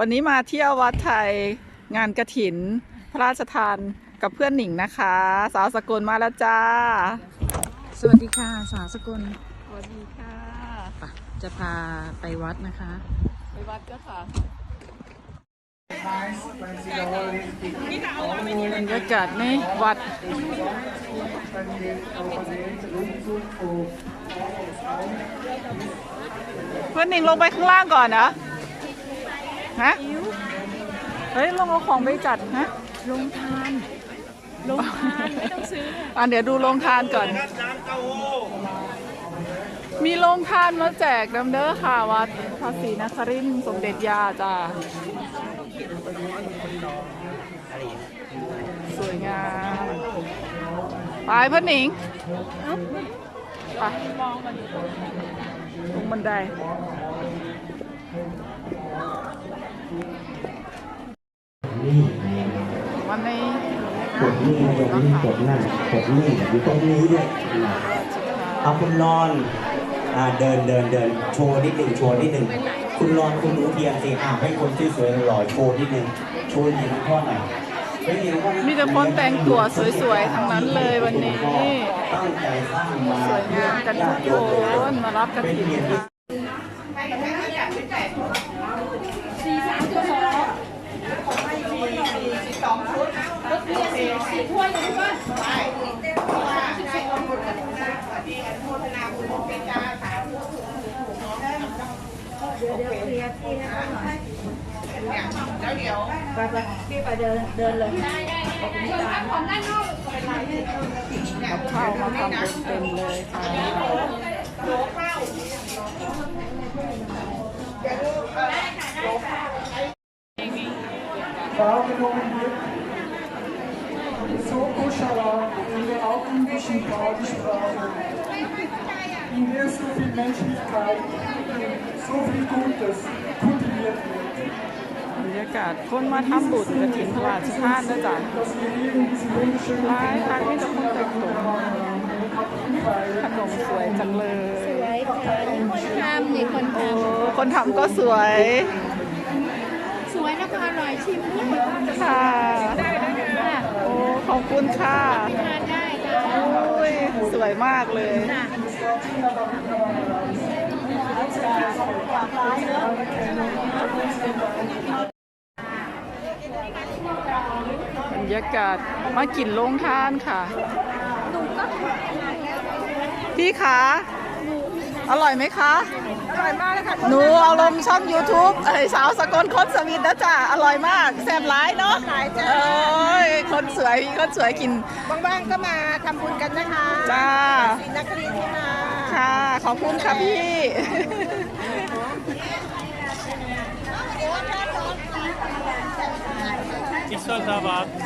วันนี้มาเที่ยววัดไทยงานกระถิน พระราชทานกับเพื่อนหนิงนะคะ สาวสกลมาแล้วจ้า สวัสดีค่ะ สาวสกลสวัสดีค่ะปะจะพาไปวัดนะคะ ไปวัดก็ค่ะบรรยากาศในวัดเพื่อนหนิงลงไปข้างล่างก่อนนะ ฮะ เฮ้ยลงเอาของไปจัดฮะลงทานลงทานไม่ต้องซื้ออะเดี๋ยวดูโรงทานก่อน มีโรงทานมาแจกน้ำเด้อค่ะวัดภาษีนครินทร์สมเด็จยาจ้าสวยงามไปเพื่อนหนิงไปลงบันได นี่นะอย่าลืมกดนั่นกดนี่อยู่ตรงนี้ด้วยเอาคุณรอนอ่าเดินเดินเดินโชว์นิดหนึ่งโชว์นิดหนึ่งคุณรอนคุณหนูเทียนสิอ่าให้คนที่สวยๆหล่อๆโชว์นิดหนึ่งโชว์ยีนพ่อหน่อยเฮ้ยยีนพ่อหอยมีแต่คนแต่งตัวสวยๆทั้งนั้นเลยวันนี้ตั้งใจสร้างมาสวยงามกันทุกคนมารับกระถิ่น ค่ะ กับข้าวมาทำเป็นเต็มเลยค่ะ wahrgenommen wird. So Koschala in der altindischen Badischsprache, in der so viel Menschlichkeit, so viel Gutes kultiviert wird. บรรยากาศคนมาทำบุญกระถิ่นพระราชทานนะจ๊ะ Dass wir hier in diesem wunderschönen ร้ายทางนี้จะคนแต่งตัวขนมสวยจังเลยคนทำนี่คนทโอ้คนทำก็สวยำสวยแล้วก็อร่อยชิมด้วยค่ะโอ้ขอบคุณค่ะทานได้ค่ะโอ้ยสวยมากเลย บรรยากาศมากินโรงทานค่ะ พี่คะ อร่อยไหมคะ อร่อยมากเลยค่ะหนูเอาลงช่อง YouTube ไอ้สาวสกลคนสวิตนะจ๊ะอร่อยมาก แซ่บร้ายเนาะเอ้ยคนสวยมีคนสวยกินว่างๆก็มาทำบุญกันนะคะจ้า ศรีนครินทร์ค่ะ ค่ะ ขอบคุณค่ะพี่ Ich soll da warten.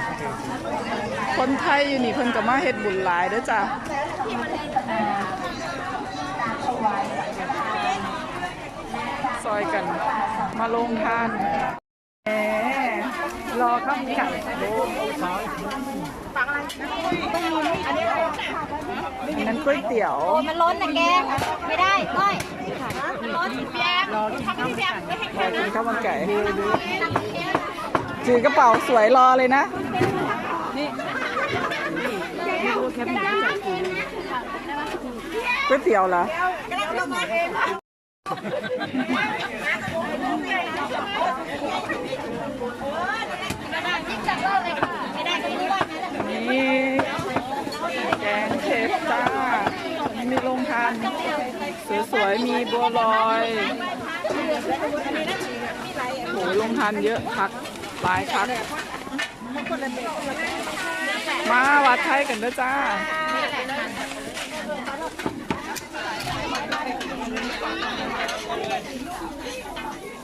คนไทยอยู่นี่เพิ่นก็มาเฮ็ดบุญหลายเด้อจ้ะซอยกันมาลงทานแหม รอข้ามไก่อันนั้นก๋วยเตี๋ยวมันล้นนะแก ไม่ได้ก้อยมันล้นเปียกทำให้เปียกไม่ให้รอกินข้าวมันไก่ถือกระเป๋าสวยรอเลยนะก๋วยเตี๋ยวเหรอ จับเล่าเลยค่ะ ไม่ได้ก็ไม่ว่า นะนี่แกงเผ็ดจ้ามีโรงทานสวยๆ มีบัวลอยโหโรงทานเยอะคักหลายคัก มาวัดไทยกันด้อจ้า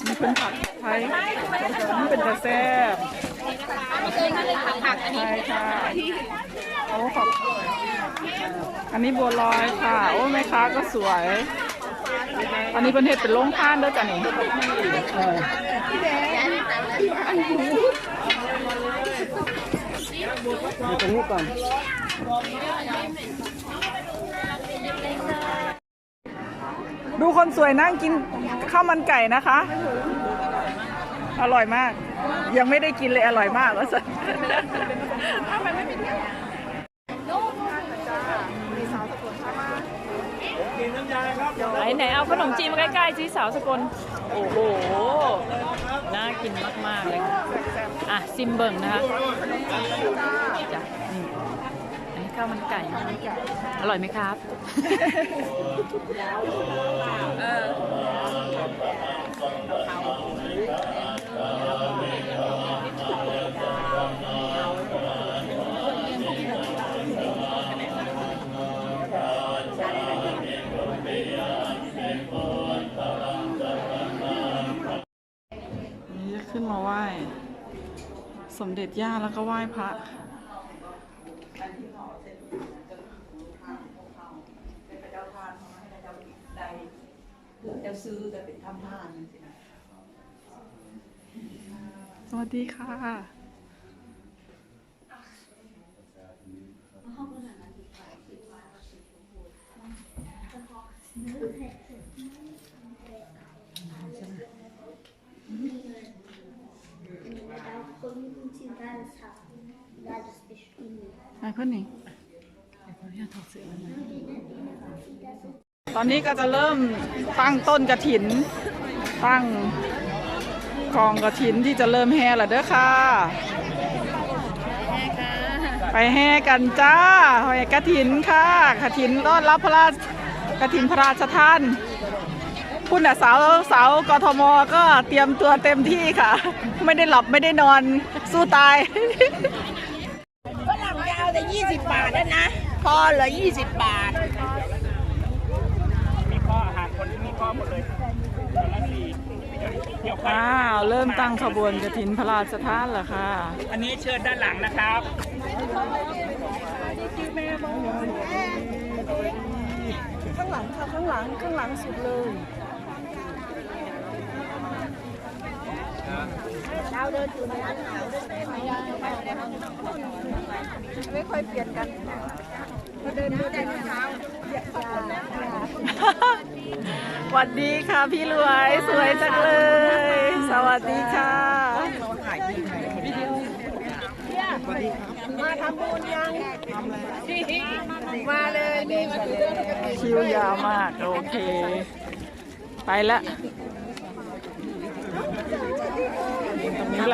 มีเป็นผักไทยนี่เป็นกระแซบ ใช่ค่ะโอ้ขอบอันนี้บัวลอยค่ะ โอ้แม่ค้าก็สวย อันนี้เป็นเห็ดเป็นโรงทานเด้อจ้ะนี่อยู่ตรงนี้ก่อนดูคนสวยนั่งกินข้าวมันไก่นะคะ อร่อยมาก ยังไม่ได้กินเลยอร่อยมากว่าสันไหนไหนเอาขนมจีนมาใกล้ๆสิสาวสกล โอ้โห น่ากินมาก ๆ เลยค่ะอะซิมเบิงนะคะจ้ะอืมอันนี้ข้าวมันไก่ อร่อยไหมครับนี่จะ ขึ้นมาไหว้ สมเด็จย่าแล้วก็ไหว้พระสวัสดีค่ะไอ้เพื่อนนี่ วัสดีค่ะ Iconic. ตอนนี้ก็จะเริ่มตั้งต้นกระถิน ตั้ง กองกระถินที่จะเริ่มแห่แล้วเด้อค่ะ ไปแห่กันจ้าหอยกระถินค่ะกระถินต้อนรับพระราชกระถินพระราชทานคุณน่ะสาวสาวกทมก็เตรียมตัวเต็มที่ค่ะ ไม่ได้หลับไม่ได้นอนสู้ตายฝรั่งจะเอาแต่ยี่สิบบาทแล้วนะพอเหรอยี่สิบบาทว้า วเริ่มตั้งขบวนกระถินพระราชทานแล้วค่ะอันนี้เชิญด้านหลังนะครับข้างหลังค่ะข้างหลังข้างหลังสุดเลย ดาวเดินถือไม้นไม่ค่อยเปลี่ยนกันเดินเดินเท้าสวัสดีค่ะพี่รวยสวยจังเลย สวัสดีค่ะมาทำบุญยังมาเลยนี่มาดูคิวยาวมาก โอเค ไปละตรงนี้แห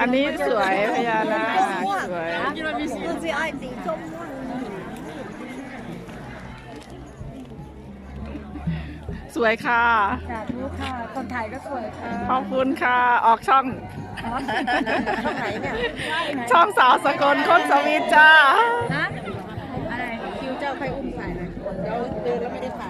อันนี้สวยพญานาคสวยดูสิไอ้สีส้มสวยค่ะ สาธุค่ะ คนไทยก็สวยค่ะขอบคุณค่ะ ออกช่องช่องไหนเนี่ยช่องสาวสกลคนสวีทจ้าอะไรคิวเจ้าใครอุ้มถ่ายนะเดี๋ยวเดินแล้วไม่ได้ถ่าย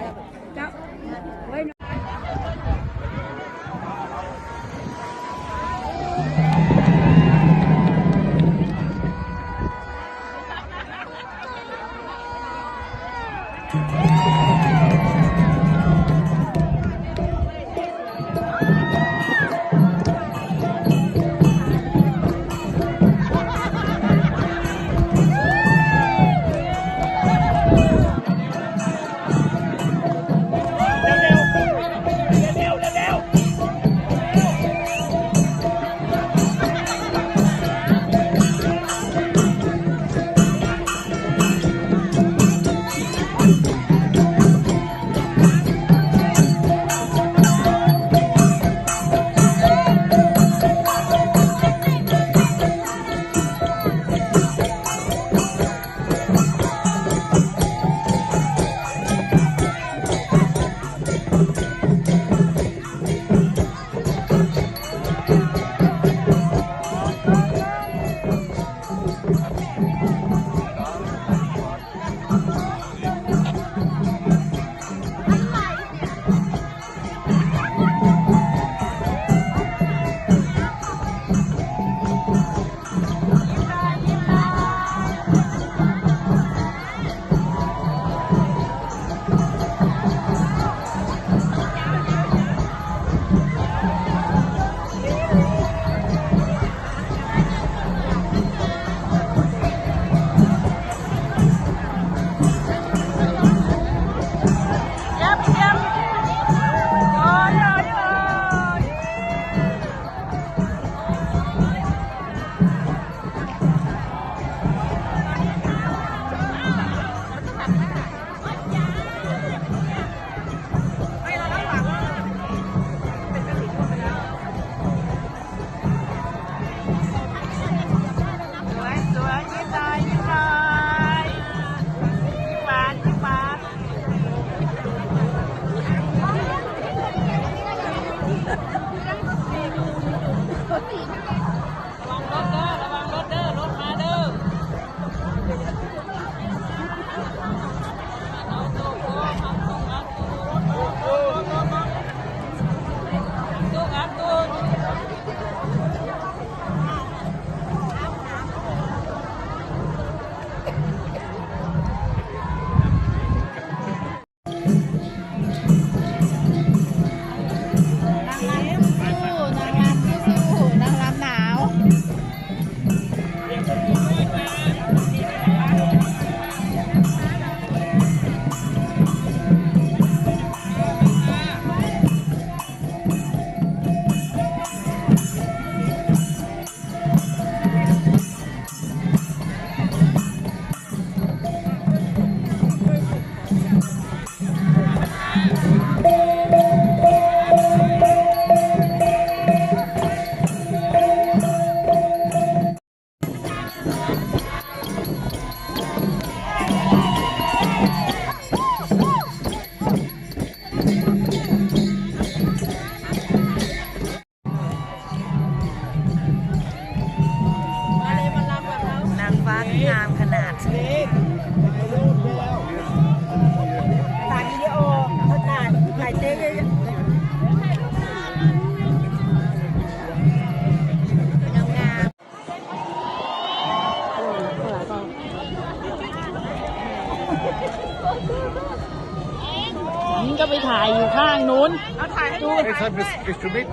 ถ่ายให้ดู It's a bis- bist du mit?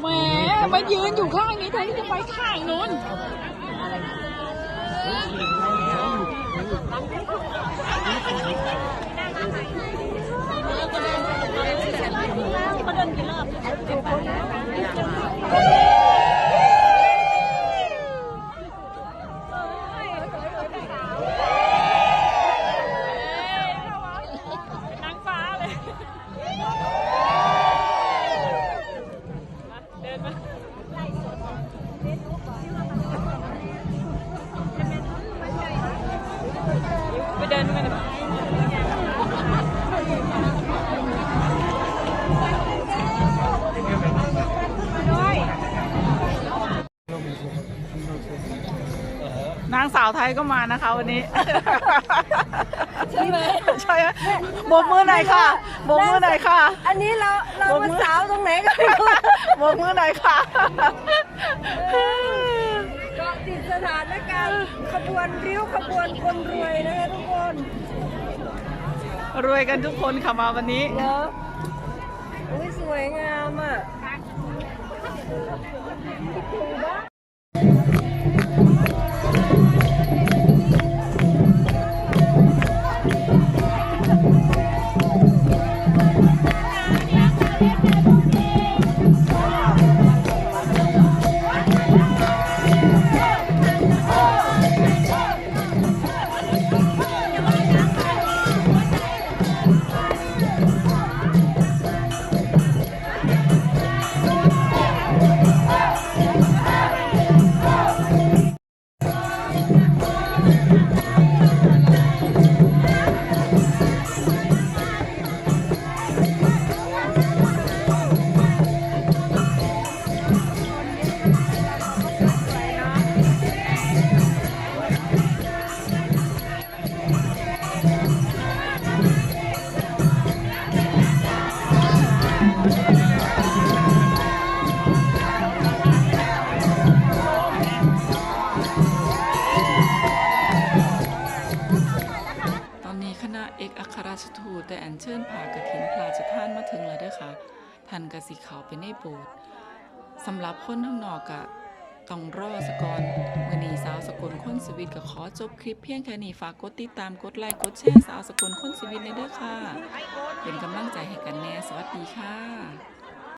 แหมมายืนอยู่ข้างนี้แทนที่จะไปข้างนู้นน นางสาวไทยก็มานะคะวันนี้ใช่ไหมใช่ไหมโบกมือหน่อยค่ะโบกมือหน่อยค่ะ อันนี้เราเรามาสาวตรงไหนกันโบกมือหน่อยค่ะเกาะติดสถานการณ์ขบวนริ้วขบวนคนรวยนะคะทุกคน รวยกันทุกคนค่ะมาวันนี้เนอะอุ้ยสวยงามอะ ท่านกสิเขาไปในโบสถ์สำหรับคนข้างนอกกะต้องรอสกอนวันนีสาวสกลคนสวิตก็ขอจบคลิปเพียงแค่นี้ฝากกดติดตามกดไลค์กดแชร์สาวสกลคนสวิตในเด้อค่ะ เป็นกำลังใจให้กันแน่สวัสดีค่ะ